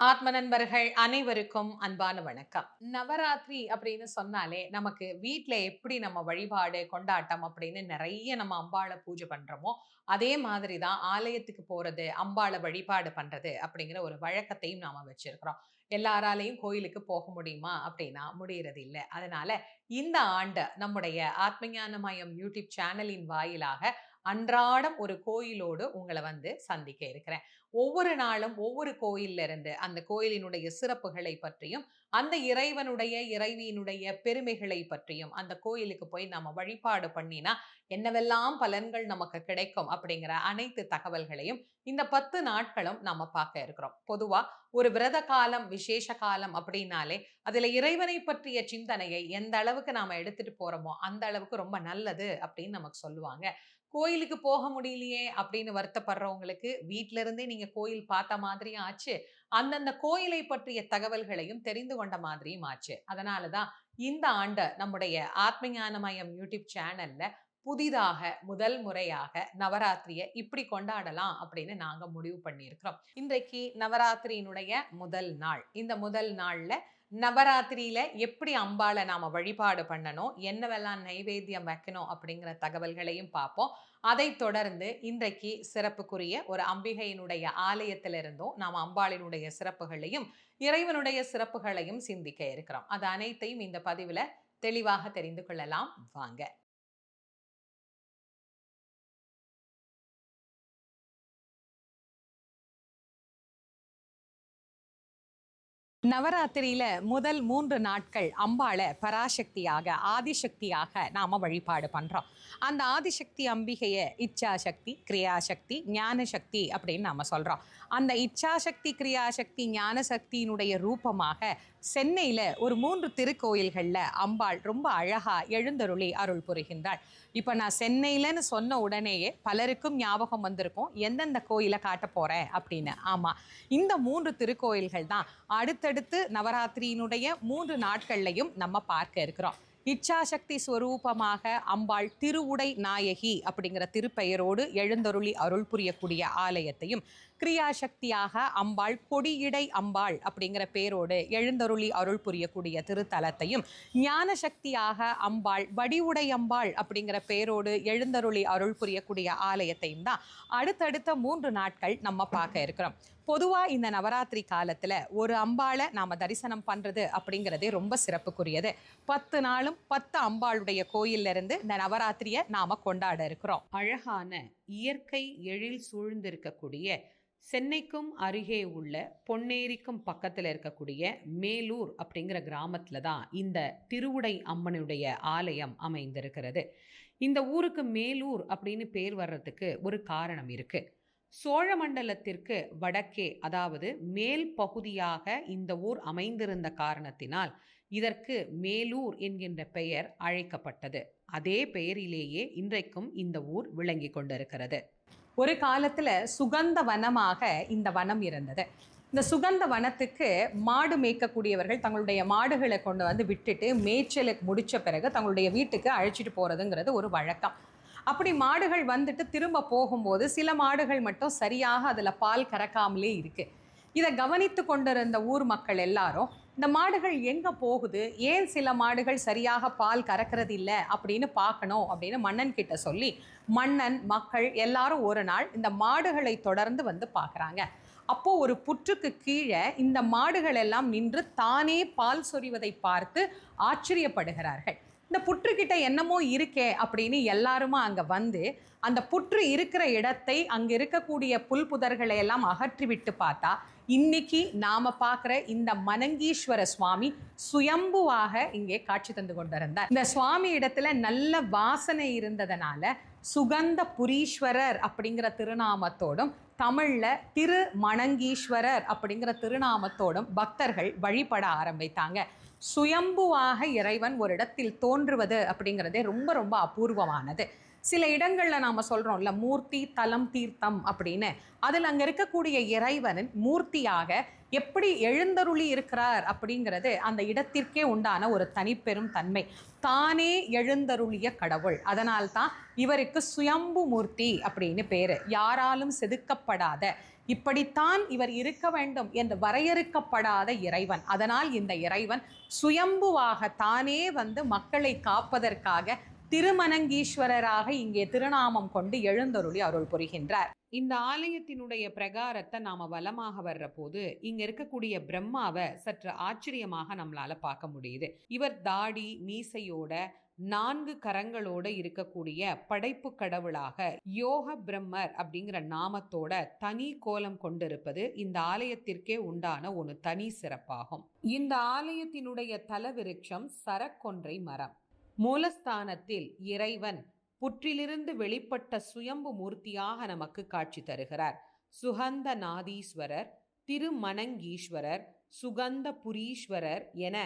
ஆத்ம நண்பர்கள் அனைவருக்கும் அன்பான வணக்கம். நவராத்திரி அப்படின்னு சொன்னாலே நமக்கு வீட்டில் எப்படி நம்ம வழிபாடு கொண்டாட்டம் அப்படின்னு நிறைய நம்ம அம்பாளை பூஜை பண்ணுறோமோ அதே மாதிரி தான் ஆலயத்துக்கு போறது அம்பாளை வழிபாடு பண்ணுறது அப்படிங்கிற ஒரு வழக்கத்தையும் நாம வச்சுருக்கிறோம். எல்லாராலையும் கோயிலுக்கு போக முடியுமா அப்படின்னா முடியறது இல்லை. அதனால இந்த ஆண்டு நம்முடைய ஆத்மஞானமயம் யூடியூப் சேனலின் வாயிலாக அன்றாடம் ஒரு கோயிலோடு உங்களை வந்து சந்திக்க இருக்கிறேன். ஒவ்வொரு நாளும் ஒவ்வொரு கோயில்ல இருந்து அந்த கோயிலினுடைய சிறப்புகளை பற்றியும் அந்த இறைவனுடைய இறைவியினுடைய பெருமைகளை பற்றியும் அந்த கோயிலுக்கு போய் நம்ம வழிபாடு பண்ணினா என்னவெல்லாம் பலன்கள் நமக்கு கிடைக்கும் அப்படிங்கிற அனைத்து தகவல்களையும் இந்த பத்து நாட்களும் நம்ம பார்க்க இருக்கிறோம். பொதுவா ஒரு விரத காலம் விசேஷ காலம் அப்படின்னாலே அதுல இறைவனை பற்றிய சிந்தனையை எந்த அளவுக்கு நாம எடுத்துட்டு போறோமோ அந்த அளவுக்கு ரொம்ப நல்லது அப்படின்னு நமக்கு சொல்லுவாங்க. கோயிலுக்கு போக முடியலையே அப்படின்னு வருத்தப்படுறவங்களுக்கு வீட்டில இருந்தே நீங்க கோயில் பார்த்த மாதிரியும் ஆச்சு. அந்தந்த கோயிலை பற்றிய தகவல்களையும் தெரிந்து கொண்ட மாதிரியும் ஆச்சு. அதனாலதான் இந்த ஆண்டு நம்முடைய ஆத்மஞானமயம் யூடியூப் சேனல்ல புதிதாக முதல் முறையாக நவராத்திரியை இப்படி கொண்டாடலாம் அப்படின்னு நாங்கள் முடிவு பண்ணியிருக்கிறோம். இன்றைக்கு நவராத்திரியினுடைய முதல் நாள். இந்த முதல் நாளில் நவராத்திரியில் எப்படி அம்பாளை நாம வழிபாடு பண்ணணும் என்னவெல்லாம் நைவேத்தியம் வைக்கணும் அப்படிங்கிற தகவல்களையும் பார்ப்போம். அதை தொடர்ந்து இன்றைக்கு சிறப்புக்குரிய ஒரு அம்பிகையினுடைய ஆலயத்திலிருந்தும் நாம் அம்பாளினுடைய சிறப்புகளையும் இறைவனுடைய சிறப்புகளையும் சிந்திக்க இருக்கிறோம். அது அனைத்தையும் இந்த பதிவில் தெளிவாக தெரிந்து கொள்ளலாம். வாங்க. நவராத்திரியில முதல் மூன்று நாட்கள் அம்பாளை பராசக்தியாக ஆதிசக்தியாக நாம வழிபாடு பண்றோம். அந்த ஆதிசக்தி அம்பிகையை இச்சாசக்தி கிரியாசக்தி ஞானசக்தி அப்படின்னு நாம சொல்றோம். அந்த இச்சாசக்தி கிரியாசக்தி ஞானசக்தியினுடைய ரூபமாக சென்னையில் ஒரு மூன்று திருக்கோயில்களில் அம்பாள் ரொம்ப அழகாக எழுந்தருளி அருள் புரிகின்றாள். இப்போ நான் சென்னையிலன்னு சொன்ன உடனேயே பலருக்கும் ஞாபகம் வந்திருக்கும் எந்தெந்த கோயிலை காட்ட போகிறேன் அப்படின்னு. ஆமாம் இந்த மூன்று திருக்கோயில்கள் தான் அடுத்தடுத்து நவராத்திரியினுடைய மூன்று நாட்கள்லையும் நம்ம பார்க்க இருக்கிறோம். இச்சாசக்தி ஸ்வரூபமாக அம்பாள் திருவுடை நாயகி அப்படிங்கிற திருப்பெயரோடு எழுந்தருளி அருள் புரியக்கூடிய ஆலயத்தையும் கிரியாசக்தியாக அம்பாள் கொடியிடை அம்பாள் அப்படிங்கிற பேரோடு எழுந்தருளி அருள் புரியக்கூடிய திருத்தலத்தையும் ஞான சக்தியாக அம்பாள் வடிவுடை அம்பாள் அப்படிங்கிற பேரோடு எழுந்தருளி அருள் புரியக்கூடிய ஆலயத்தையும் தான் அடுத்தடுத்த மூன்று நாட்கள் நம்ம பார்க்க இருக்கிறோம். பொதுவாக இந்த நவராத்திரி காலத்தில் ஒரு அம்பாளை நாம் தரிசனம் பண்ணுறது அப்படிங்கிறதே ரொம்ப சிறப்புக்குரியது. பத்து நாளும் பத்து அம்பாளுடைய கோயில்ல இருந்து இந்த நவராத்திரியை நாம் கொண்டாட இருக்கிறோம். அழகான இயற்கை எழில் சூழ்ந்திருக்கக்கூடிய சென்னைக்கும் அருகே உள்ள பொன்னேரிக்கும் பக்கத்தில் இருக்கக்கூடிய மேலூர் அப்படிங்கிற கிராமத்தில் தான் இந்த திருவுடை அம்மனுடைய ஆலயம் அமைந்திருக்கிறது. இந்த ஊருக்கு மேலூர் அப்படின்னு பேர் வர்றதுக்கு ஒரு காரணம் இருக்குது சோழ மண்டலத்திற்கு வடக்கே அதாவது மேல் பகுதியாக இந்த ஊர் அமைந்திருந்த காரணத்தினால் இதற்கு மேலூர் என்கின்ற பெயர் அழைக்கப்பட்டது. அதே பெயரிலேயே இன்றைக்கும் இந்த ஊர் விளங்கி கொண்டிருக்கிறது. ஒரு காலத்தில் சுகந்த வனமாக இந்த வனம் இருந்தது. இந்த சுகந்த வனத்துக்கு மாடு மேய்க்கக்கூடியவர்கள் தங்களுடைய மாடுகளை கொண்டு வந்து விட்டுட்டு மேய்ச்சலுக்கு முடிச்ச பிறகு தங்களுடைய வீட்டுக்கு அழைச்சிட்டு போறதுங்கிறது ஒரு வழக்கம். அப்படி மாடுகள் வந்துட்டு திரும்ப போகும்போது சில மாடுகள் மட்டும் சரியாக அதில் பால் கறக்காமலே இருக்கு. இதை கவனித்து கொண்டிருந்த ஊர் மக்கள் எல்லாரும் இந்த மாடுகள் எங்கே போகுது? ஏன் சில மாடுகள் சரியாக பால் கறக்கிறது இல்லை? அப்படின்னு பார்க்கணும் அப்படின்னு மன்னன் கிட்ட சொல்லி மன்னன் மக்கள் எல்லாரும் ஒரு நாள் இந்த மாடுகளை தொடர்ந்து வந்து பார்க்குறாங்க. அப்போது ஒரு புற்றுக்கு கீழே இந்த மாடுகள் எல்லாம் நின்று தானே பால் சொரிவதை பார்த்து ஆச்சரியப்படுகிறார்கள். இந்த புற்றுக்கிட்ட என்னமோ இருக்கே அப்படின்னு எல்லாருமா அங்கே வந்து அந்த புற்று இருக்கிற இடத்தை அங்கே இருக்கக்கூடிய புல் புதர்களை எல்லாம் அகற்றிவிட்டு பார்த்தா இன்னைக்கு நாம பார்க்குற இந்த மனங்கீஸ்வர சுவாமி சுயம்புவாக இங்கே காட்சி தந்து கொண்டிருந்தார். இந்த சுவாமி இடத்துல நல்ல வாசனை இருந்ததனால சுகந்த புரீஸ்வரர் அப்படிங்கிற திருநாமத்தோடும் தமிழில் திரு மணங்கீஸ்வரர் அப்படிங்கிற திருநாமத்தோடும் பக்தர்கள் வழிபட ஆரம்பித்தாங்க. சுயம்புவாக இறைவன் ஒரு இடத்தில் தோன்றுவது அப்படிங்கிறதே ரொம்ப ரொம்ப அபூர்வமானது. சில இடங்களில் நாம் சொல்கிறோம்ல மூர்த்தி தலம் தீர்த்தம் அப்படின்னு. அதில் அங்கே இருக்கக்கூடிய இறைவனின் மூர்த்தியாக எப்படி எழுந்தருளி இருக்கிறார் அப்படிங்கிறது அந்த இடத்திற்கே உண்டான ஒரு தனிப்பெரும் தன்மை. தானே எழுந்தருளிய கடவுள். அதனால்தான் இவருக்கு சுயம்பு மூர்த்தி அப்படின்னு பேர். யாராலும் செதுக்கப்படாத இப்படித்தான் இவர் இருக்க வேண்டும் என்று வரையறுக்கப்படாத இறைவன். அதனால் இந்த இறைவன் சுயம்புவாக தானே வந்து மக்களை காப்பதற்காக திருமணங்கீஸ்வரராக இங்கே திருநாமம் கொண்டு எழுந்தருளி அருள் புரிகின்றார். இந்த ஆலயத்தினுடைய பிரகாரத்தை நாம வலமாக வர்ற போது இங்க இருக்கக்கூடிய பிரம்மாவை சற்று ஆச்சரியமாக நம்மளால பார்க்க முடியுது. இவர் தாடி மீசையோட நான்கு கரங்களோட இருக்கக்கூடிய படைப்பு கடவுளாக யோக பிரம்மர் அப்படிங்கிற நாமத்தோட தனி கோலம் கொண்டிருப்பது இந்த ஆலயத்திற்கே உண்டான ஒரு தனி சிறப்பாகும். இந்த ஆலயத்தினுடைய தலவிருட்சம் சரக்கொன்றை மரம். மூலஸ்தானத்தில் இறைவன் புற்றிலிருந்து வெளிப்பட்ட சுயம்பு மூர்த்தியாக நமக்கு காட்சி தருகிறார். சுகந்த நாதீஸ்வரர் திருமணங்கீஸ்வரர் சுகந்த புரீஸ்வரர் என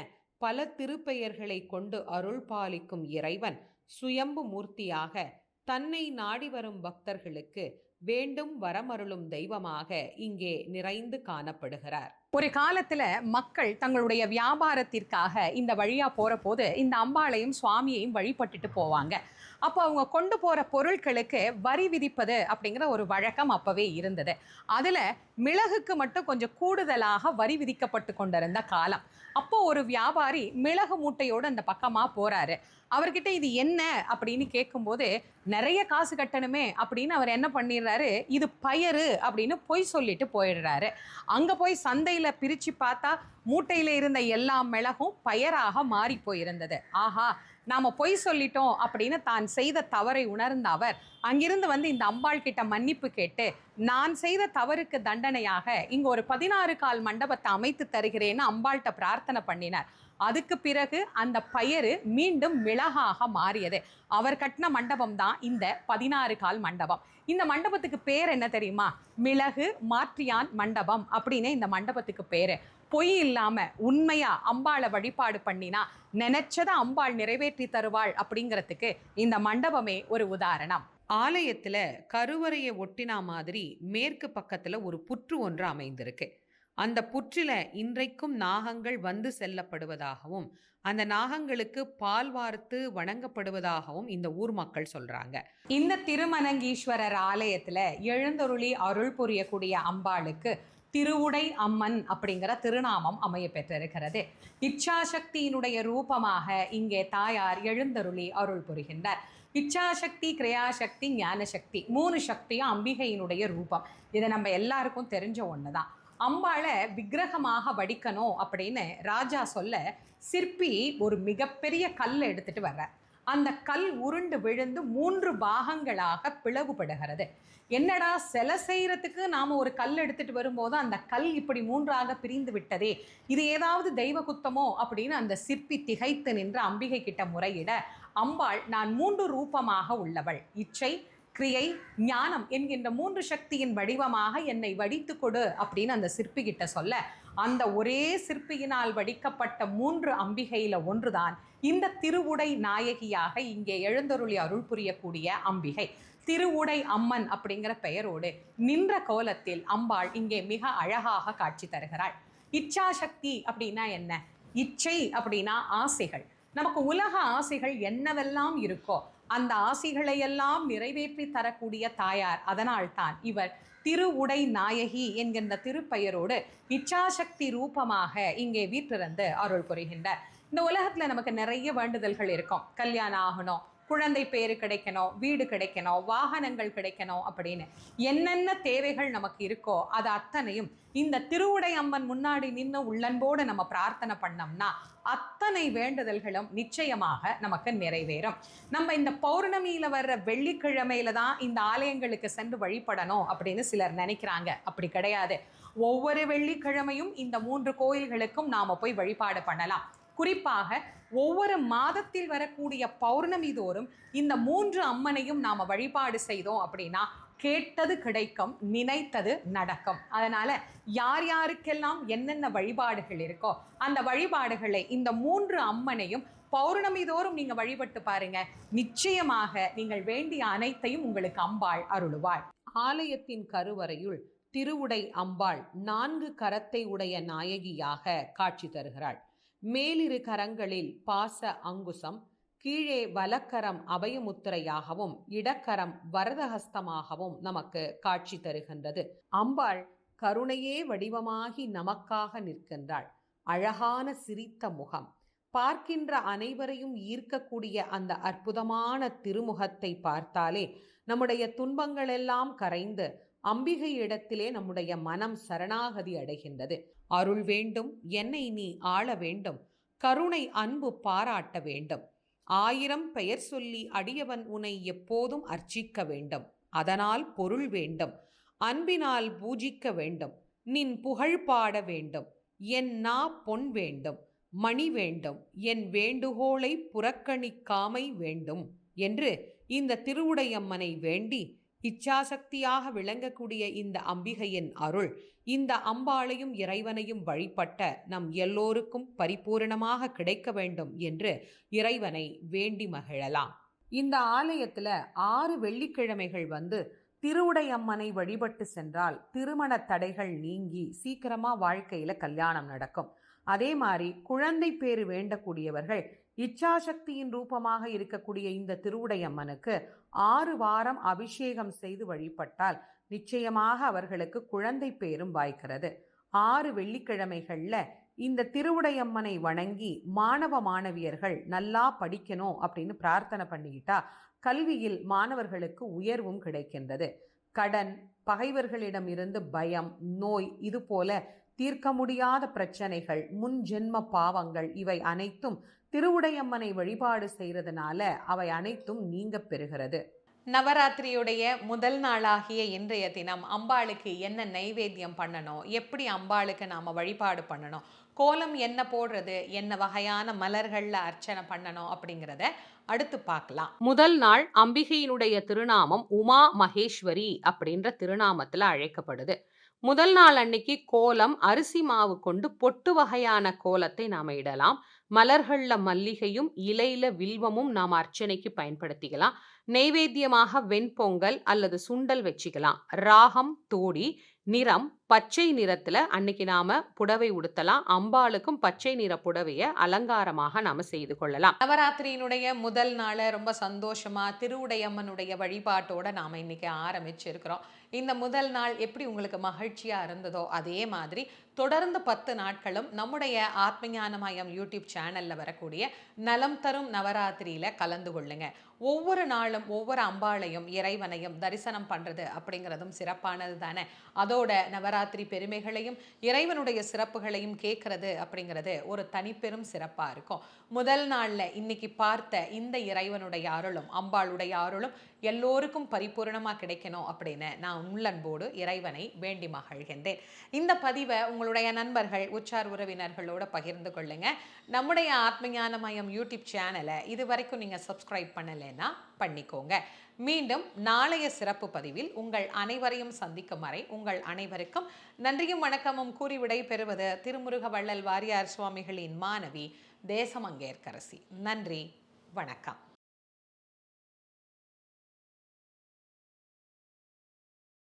பல திருப்பெயர்களை கொண்டு அருள் பாலிக்கும் இறைவன் சுயம்பு மூர்த்தியாக தன்னை நாடி வரும் பக்தர்களுக்கு வேண்டும் வரமருளும் தெய்வமாக இங்கே நிறைந்து காணப்படுகிறார். ஒரு காலத்துல மக்கள் தங்களுடைய வியாபாரத்திற்காக இந்த வழியா போற போது இந்த அம்பாளையும் சுவாமியையும் வழிபட்டுட்டு போவாங்க. அப்போ அவங்க கொண்டு போகிற பொருட்களுக்கு வரி விதிப்பது அப்படிங்கிற ஒரு வழக்கம் அப்போவே இருந்தது. அதில் மிளகுக்கு மட்டும் கொஞ்சம் கூடுதலாக வரி விதிக்கப்பட்டு கொண்டிருந்த காலம். அப்போ ஒரு வியாபாரி மிளகு மூட்டையோடு அந்த பக்கமாக போகிறாரு அவர்கிட்ட இது என்ன அப்படின்னு கேட்கும்போது நிறைய காசு கட்டணுமே அப்படின்னு அவர் என்ன பண்ணிடுறாரு? இது பயறு அப்படின்னு பொய் சொல்லிட்டு போயிடுறாரு. அங்கே போய் சந்தையில் பிரித்து பார்த்தா மூட்டையில் இருந்த எல்லா மிளகும் பயராக மாறி போயிருந்தது. ஆஹா நாம பொய் சொல்லிட்டோம் அப்படின்னு தான் செய்த தவறை உணர்ந்த அவர் அங்கிருந்து வந்து இந்த அம்பாள் கிட்ட மன்னிப்பு கேட்டு நான் செய்த தவறுக்கு தண்டனையாக இங்க ஒரு பதினாறு கால் மண்டபத்தை அமைத்து தருகிறேன்னு அம்பாள்கிட்ட பிரார்த்தனை பண்ணினார். அதுக்கு பிறகு அந்த பயரு மீண்டும் மிளகாக மாறியது. அவர் கட்டின மண்டபம் தான் இந்த பதினாறு கால் மண்டபம். இந்த மண்டபத்துக்கு பேர் என்ன தெரியுமா? மிளகு மாற்றியான் மண்டபம் அப்படின்னு இந்த மண்டபத்துக்கு பேரு. பொய் இல்லாம உண்மையா அம்பாளை வழிபாடு பண்ணினா நினைச்சதை அம்பாள் நிறைவேற்றி தருவாள் அப்படிங்கிறதுக்கு இந்த மண்டபமே ஒரு உதாரணம். ஆலயத்துல கருவறையை ஒட்டினா மாதிரி மேற்கு பக்கத்துல ஒரு புற்று ஒன்று அமைந்திருக்கு. அந்த புற்றில இன்றைக்கும் நாகங்கள் வந்து செல்லப்படுவதாகவும் அந்த நாகங்களுக்கு பால் வார்த்து வணங்கப்படுவதாகவும் இந்த ஊர் மக்கள் சொல்றாங்க. இந்த திருமணங்கீஸ்வரர் ஆலயத்துல எழுந்தருளி அருள் புரியக்கூடிய அம்பாளுக்கு திருவுடை அம்மன் அப்படிங்கிற திருநாமம் அமைய பெற்றிருக்கிறது இச்சாசக்தியினுடைய ரூபமாக இங்கே தாயார் எழுந்தருளி அருள் புரிகின்றார். இச்சாசக்தி கிரியாசக்தி ஞானசக்தி மூணு சக்தியும் அம்பிகையினுடைய ரூபம். இதை நம்ம எல்லாருக்கும் தெரிஞ்ச ஒன்று தான் அம்பாளை விக்கிரகமாக வடிக்கணும் அப்படின்னு ராஜா சொல்ல சிற்பி ஒரு மிகப்பெரிய கல்லை எடுத்துட்டு வர்றார். அந்த கல் உருண்டு விழுந்து மூன்று பாகங்களாக பிளவுபடுகிறது. என்னடா சிலை செய்கிறதுக்கு நாம் ஒரு கல் எடுத்துட்டு வரும்போது அந்த கல் இப்படி மூன்றாக பிரிந்து விட்டதே? இது ஏதாவது தெய்வ குத்தமோ? அப்படின்னு அந்த சிற்பி திகைத்து நின்று அம்பிகை கிட்ட முறையிட அம்பாள் நான் மூன்று ரூபமாக உள்ளவள். இச்சை கிரியை ஞானம் என்கின்ற மூன்று சக்தியின் வடிவமாக என்னை வடித்து கொடு அப்படின்னு அந்த சிற்பி கிட்ட சொல்ல அந்த ஒரே சிற்பியினால் வடிக்கப்பட்ட மூன்று அம்பிகையில் ஒன்றுதான். இந்த திருவுடை நாயகியாக இங்கே எழுந்தருளி அருள் புரியக்கூடிய அம்பிகை. திருவுடை அம்மன் அப்படிங்கிற பெயரோடு நின்ற கோலத்தில் அம்பாள் இங்கே மிக அழகாக காட்சி தருகிறாள். இச்சாசக்தி அப்படின்னா என்ன? இச்சை அப்படின்னா ஆசைகள். நமக்கு உலக ஆசைகள் என்னவெல்லாம் இருக்கோ அந்த ஆசைகளையெல்லாம் நிறைவேற்றி தரக்கூடிய தாயார். அதனால்தான் இவர் திருவுடை நாயகி என்கின்ற திருப்பெயரோடு இச்சாசக்தி ரூபமாக இங்கே வீற்றிருந்து அருள் புரிகின்றார் இந்த உலகத்துல நமக்கு நிறைய வேண்டுதல்கள் இருக்கும். கல்யாணம் ஆகணும் குழந்தை பேரு கிடைக்கணும் வீடு கிடைக்கணும் வாகனங்கள் கிடைக்கணும் அப்படின்னு. என்னென்ன தேவைகள் நமக்கு இருக்கோ அது அத்தனையும் இந்த திருவுடை அம்மன் முன்னாடி நின்று உள்ளன்போடு நம்ம பிரார்த்தனை பண்ணோம்னா அத்தனை வேண்டுதல்களும் நிச்சயமாக நமக்கு நிறைவேறும். நம்ம இந்த பௌர்ணமியில வர்ற வெள்ளிக்கிழமையில தான் இந்த ஆலயங்களுக்கு சென்று வழிபடணும் அப்படின்னு சிலர் நினைக்கிறாங்க. அப்படி கிடையாது. ஒவ்வொரு வெள்ளிக்கிழமையும் இந்த மூன்று கோயில்களுக்கும் நாம போய் வழிபாடு பண்ணலாம். குறிப்பாக ஒவ்வொரு மாதத்தில் வரக்கூடிய பௌர்ணமி தோறும் இந்த மூன்று அம்மனையும் நாம வழிபாடு செய்தோம் அப்படின்னா கேட்டது கிடைக்கும் நினைத்தது நடக்கும். அதனால யார் யாருக்கெல்லாம் என்னென்ன வழிபாடுகள் இருக்கோ அந்த வழிபாடுகளை இந்த மூன்று அம்மனையும் பௌர்ணமி தோறும் நீங்க வழிபட்டு பாருங்க. நிச்சயமாக நீங்கள் வேண்டிய அனைத்தையும் உங்களுக்கு அம்பாள் அருளுவாள். ஆலயத்தின் கருவறையுள் திருவுடை அம்பாள் நான்கு கரத்தை உடைய நாயகியாக காட்சி தருகிறாள். மேலிரு கரங்களில் பாச அங்குசம் கீழே வலக்கரம் அபயமுத்திரையாகவும் இடக்கரம் வரதஹஸ்தமாகவும் நமக்கு காட்சி தருகின்றது. அம்பாள் கருணையே வடிவமாகி நமக்காக நிற்கின்றாள். அழகான சிரித்த முகம். பார்க்கின்ற அனைவரையும் ஈர்க்கக்கூடிய அந்த அற்புதமான திருமுகத்தை பார்த்தாலே நம்முடைய துன்பங்களெல்லாம் கரைந்து அம்பிகை இடத்திலே நம்முடைய மனம் சரணாகதி அடைகின்றது. அருள் வேண்டும் என்னை நீ ஆள வேண்டும் கருணை அன்பு பாராட்ட வேண்டும். ஆயிரம் பெயர் சொல்லி அடியவன் உனை எப்போதும் அர்ச்சிக்க வேண்டும். அதனால் பொருள் வேண்டும் அன்பினால் பூஜிக்க வேண்டும் நின் புகழ் பாட வேண்டும் என் நா பொன் வேண்டும் மணி வேண்டும் என் வேண்டுகோளை புறக்கணிக்காமை வேண்டும் என்று இந்த திருவுடையம்மனை வேண்டி இச்சாசக்தியாக விளங்கக்கூடிய இந்த அம்பிகையின் அருள் இந்த அம்பாளையும் இறைவனையும் வழிபட்ட நம் எல்லோருக்கும் பரிபூரணமாக கிடைக்க வேண்டும் என்று இறைவனை வேண்டி மகிழலாம். இந்த ஆலயத்தில் ஆறு வெள்ளிக்கிழமைகள் வந்து திருவுடையம்மனை வழிபட்டு சென்றால் திருமண தடைகள் நீங்கி சீக்கிரமாக வாழ்க்கையில் கல்யாணம் நடக்கும். அதே மாதிரி குழந்தை பேறு வேண்டக்கூடியவர்கள் இச்சாசக்தியின் ரூபமாக இருக்கக்கூடிய இந்த திருவுடையம்மனுக்கு ஆறு வாரம் அபிஷேகம் செய்து வழிபட்டால் நிச்சயமாக அவர்களுக்கு குழந்தை பேரும் வாய்க்கிறது. ஆறு வெள்ளிக்கிழமைகளில் இந்த திருவுடையம்மனை வணங்கி மாணவ மாணவியர்கள் நல்லா படிக்கணும் அப்படின்னு பிரார்த்தனை பண்ணிக்கிட்டா கல்வியில் மாணவர்களுக்கு உயர்வும் கிடைக்கின்றது. கடன் பகைவர்களிடம் இருந்து பயம் நோய் இது போல தீர்க்க முடியாத பிரச்சனைகள் முன் ஜென்ம பாவங்கள் இவை அனைத்தும் திருவுடையம்மனை வழிபாடு செய்கிறதுனால அவை அனைத்தும் நீங்க பெறுகிறது. நவராத்திரியுடைய முதல் நாளாகிய இன்றைய தினம் அம்பாளுக்கு என்ன நைவேத்தியம் பண்ணணும்? எப்படி அம்பாளுக்கு நாம் வழிபாடு பண்ணணும்? கோலம் என்ன போடுறது? என்ன வகையான மலர்களில் அர்ச்சனை பண்ணணும்? அப்படிங்கிறத அடுத்து பார்க்கலாம். முதல் நாள் அம்பிகையினுடைய திருநாமம் உமா மகேஸ்வரி அப்படின்ற திருநாமத்தில் அழைக்கப்படுது. முதல் நாள் அன்னைக்கு கோலம் அரிசி மாவு கொண்டு பொட்டு வகையான கோலத்தை நாம் இடலாம். மலர்கள்ல மல்லிகையும் இலையில வில்வமும் நாம் அர்ச்சனைக்கு பயன்படுத்திக்கலாம். நெய்வேத்தியமாக வெண்பொங்கல் அல்லது சுண்டல் வச்சுக்கலாம். ராகம் தோடி நிறம் பச்சை நிறத்தில் அன்னைக்கு நாம புடவை உடுத்தலாம். அம்பாளுக்கும் பச்சை நிற புடவையை அலங்காரமாக நாம செய்து கொள்ளலாம். நவராத்திரியினுடைய முதல் நாளை ரொம்ப சந்தோஷமா திருவுடையம்மனுடைய வழிபாட்டோட நாம இன்னைக்கு ஆரம்பிச்சிருக்கிறோம். இந்த முதல் நாள் எப்படி உங்களுக்கு மகிழ்ச்சியா இருந்ததோ அதே மாதிரி தொடர்ந்து பத்து நாட்களும் நம்முடைய ஆத்மஞானமயம் யூடியூப் சேனல்ல வரக்கூடிய நலம் தரும் நவராத்திரியில கலந்து கொள்ளுங்க. ஒவ்வொரு நாளும் ஒவ்வொரு அம்பாளையும் இறைவனையும் தரிசனம் பண்றது அப்படிங்கிறதும் சிறப்பானது தானே? அதோட நவராத்திரி பெருமைகளையும் இறைவனுடைய சிறப்புகளையும் கேட்கறது அப்படிங்கிறது ஒரு தனிப்பெரும் சிறப்பா இருக்கும். முதல் நாள்ல இன்னைக்கு பார்த்த இந்த இறைவனுடைய அருளும் அம்பாளுடைய அருளும் எல்லோருக்கும் பரிபூரணமா கிடைக்கணும் அப்படின்னு நான் உள்ளன்போடு இறைவனை வேண்டி மகிழ்கின்றேன். இந்த பதிவை உங்களுடைய நண்பர்கள் உச்சார் உறவினர்களோட பகிர்ந்து கொள்ளுங்க. நம்முடைய ஆத்மஞான மயம் யூடியூப் சேனலை இது வரைக்கும் நீங்க சப்ஸ்கிரைப் பண்ணலைன்னா பண்ணிக்கோங்க மீண்டும் நாளைய சிறப்பு பதிவில் உங்கள் அனைவரையும் சந்திக்கும் வரை உங்கள் அனைவருக்கும் நன்றியும் வணக்கமும் கூறி விடை பெறுவது திருமுருக வள்ளல் வாரியார் சுவாமிகளின் மாணவி தேசமங்கேற்கரசி. நன்றி. வணக்கம்.